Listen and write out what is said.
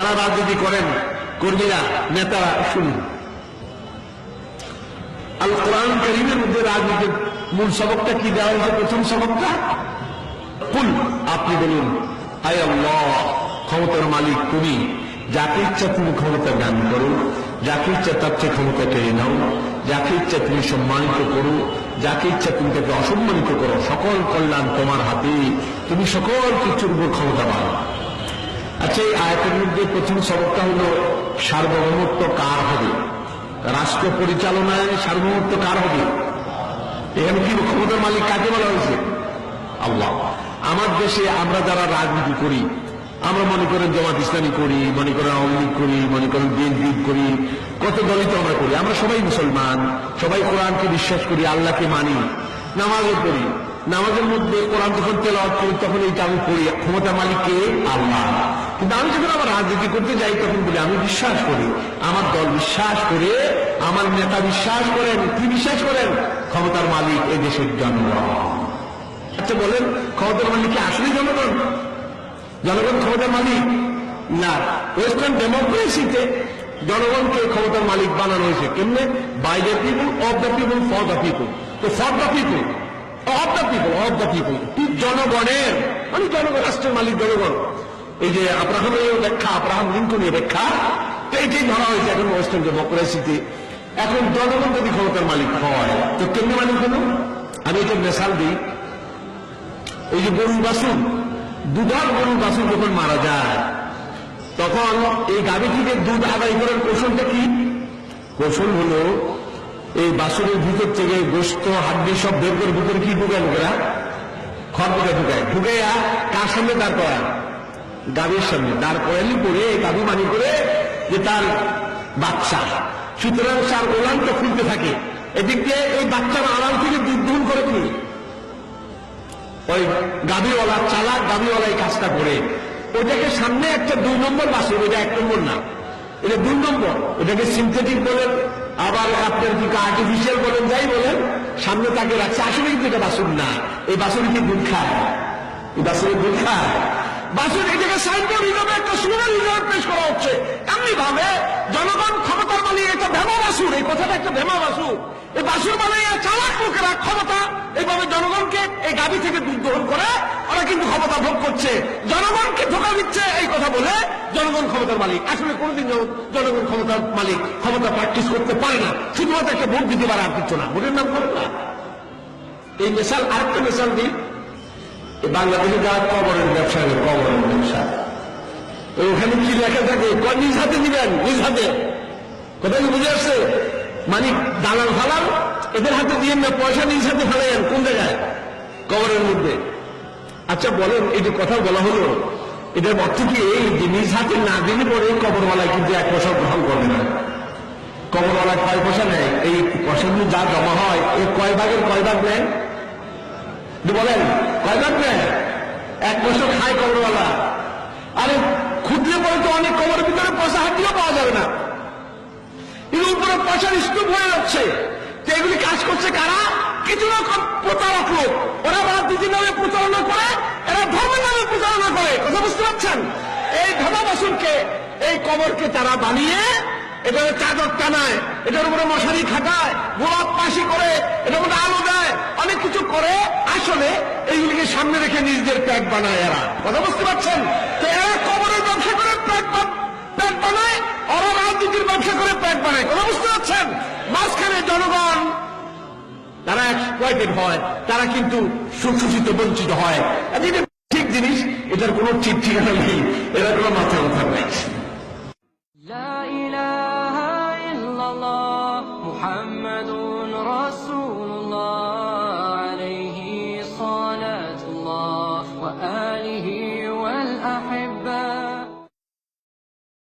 যারা রাজনীতি করেন, কর্মীরা, নেতারা শুনুন। আল কোরআন করিমের মধ্যে রাজনীতির মূল সবকটা কি দেওয়া হয়েছে? প্রথম সবকটা? কুল, আপনি বলুন আয় ক্ষমতার মালিক তুমি। যাকে ইচ্ছা তুমি ক্ষমতা দান করো, যাকে ইচ্ছা তার চেয়ে ক্ষমতা কেড়ে নাও, যাকে ইচ্ছা তুমি সম্মানিত করো, যাকে ইচ্ছা তুমি তাকে অসম্মানিত করো, সকল কল্যাণ তোমার হাতে। তুমি সকল কিছুর উপর ক্ষমতা পাও আচ্ছা এই আয়তের মধ্যে প্রথম সবকটা হলো সার্বভৌমত্ব কার হবে? রাষ্ট্র পরিচালনায় সার্বভৌমত্ব কার হবে? এখানে কি ক্ষমতার মালিক কাকে বলা হয়েছে? আল্লাহ। আমার দেশে আমরা যারা রাজনীতি করি, আমরা মনে করেন জামাত ইসলামী করি, মনে করেন আওয়ামী লীগ করি, মনে করেন বিএনপি করি, কত দলিত আমরা করি, আমরা সবাই মুসলমান, সবাই কোরআনকে বিশ্বাস করি, আল্লাহকে মানি, নামাজও পড়ি। নামাজের মধ্যে কোরআন যখন তেলাওয়াত করি, তখন এইটা আমি পড়ি ক্ষমতা মালিককে আল্লাহ। কিন্তু আমি যখন আমার রাজনীতি করতে যাই তখন বলি, আমি বিশ্বাস করি, আমার দল বিশ্বাস করে, আমার নেতা বিশ্বাস করেন, কি বিশ্বাস করেন? ক্ষমতার মালিক এই দেশের জনগণ। আচ্ছা বলেন, ক্ষমতার মালিক কি আসলে জনগণ? জনগণ ক্ষমতার মালিক? না। ওয়েস্টার্ন ডেমোক্রেসিতে জনগণকে ক্ষমতার মালিক বানানো হয়েছে। কেমনে? By the people of the people for the people তো for the people of the people of the people জনগণের মানে জনগণ, রাষ্ট্রের মালিক জনগণ। এই যে আব্রাহামের ব্যাখ্যা, আব্রাহাম লিঙ্কনের ব্যাখ্যা, তো এটাই ধরা হয়েছে এখন ওয়েস্টার্ন ডেমোক্রেসিতে এখন জনগণ যদি ক্ষমতার মালিক হয়, তো কেমনি মালিক হলো? আমি এটা মেশাল দিই। এই যে গরু বাসুন দুধার গরু বাসুন যখন মারা যায়, তখন এই গাভী থেকে দুধ আদায় করার কৌশলটা কি? কৌশল হলো, এই বাসুরের ভিতর থেকে গোস্ত, হাড্ডি সব বের করে ভিতরে কি ঢুকায় লোকেরা? খড় ঢুকে ঢুকায়। ঢুকাইয়া কার সামনে দাঁড় করায়? গাভীর সামনে। দাঁড় করালি করে গাভী মানি করে যে তার বাচ্চা। সুতরাং তার ওলানটা খুলতে থাকে। এদিক এই বাচ্চার আড়াল থেকে দুধ করে তুলি ওই গাভীওয়ালা চালাক গাভীওয়ালা এই কাজটা করে। ওটাকে সামনে একটা দুই নম্বর বাসুর ওটা এক নম্বর না। এটা দুই নম্বর। ওটাকে সিনথেটিক বলেন, আবার আপনার কি আর্টিফিশিয়াল বলেন, যাই বলেন, সামনে তাকে রাখছে। আসলে কিন্তু এটা বাসুর না। এই বাসুর কি দুধ খায়? এই বাসুরের দুধ খায়। বাসুর এটাকে সাইনবোর্ড হিসাবে একটা সুরের হিসাবে পেশ করা হচ্ছে। এমনি ভাবে জনগণ ক্ষমতার মালিক একটা ভেমা বাসুর, এই কথাটা একটা ভেমা বাসুর। এই বাসুর মানে চালাক লোকেরা ক্ষমতা, এইভাবে জনগণকে এই গাবি থেকে দুধ গ্রহণ করে ওরা কিন্তু ক্ষমতা ভোগ করছে। জনগণকে ধোকা দিচ্ছে এই কথা বলে জনগণ ক্ষমতার মালিক। আসলে কোনোদিন জন- জনগণ ক্ষমতার মালিক ক্ষমতা প্র্যাকটিস করতে পারে না। শুধুমাত্র একটা ভোট দিতে পারে আর কিছু না। ভোটের নাম করে না। এই মেশাল, আরেকটা মেশাল দিই বাংলাদেশে যারা কবরের ব্যবসা কবরের ব্যবসা। ওখানে কি লেখা থাকে? নিজ হাতে দিবেন, নিজ হাতে। কোথায় বুঝে আসছে? মানে দালাল ফালাল, এদের হাতে দিয়ে না, পয়সা নিজ হাতে ফেলেন কোন জায়গায়? কবরের মধ্যে। আচ্ছা বলেন, এই যে কথা বলা হলো, এটার অর্থ কি এই যে নিজ হাতে না দিলে পরে কবরওয়ালায় কিন্তু এক পয়সা গ্রহণ করবে না? কবরওয়ালা কয় পয়সা নেয়? এই পয়সাগুলো যা জমা হয় এই কয় ভাগের কয় ভাগ নেয়? বলেন। ভাগ নেয় এক পয়সা খায় কবরওয়ালা। আরে খুঁজলে পরে তো অনেক কবরের ভিতরে পয়সা হাত পাওয়া যাবে না। এর উপরে পয়সার স্তূপ হয়ে যাচ্ছে। তো এগুলি কাজ করছে কারা? কিছু রকম প্রতারক লোক। ওরা রাজনীতির নামে প্রচারণা করে, এরা ধর্মের নামে প্রচারণা করে। কথা বুঝতে পারছেন? এই ধর্মা বাসুরকে এই কবরকে তারা বানিয়ে এটার চাদর টানায়, এটার উপরে মশারি খাটায়, গোলাপ পাশি করে, এটার মধ্যে আলো দেয়, অনেক কিছু করে। আসলে এইগুলিকে সামনে রেখে নিজেদের প্যাক বানায় এরা। কথা বুঝতে পারছেন? তো এরা কবরের ব্যবসা করে প্যাক প্যাক বানায় ওরা রাজনীতির ব্যবসা করে প্যাক বানায়। কথা বুঝতে পারছেন? মাঝখানে জনগণ, তারা এক্সপ্লয়েটেড হয়, তারা কিন্তু সুশোষিত বঞ্চিত হয়। ঠিক জিনিস, এটার কোনো ঠিক ঠিকানা নেই এটার কোনো মাথা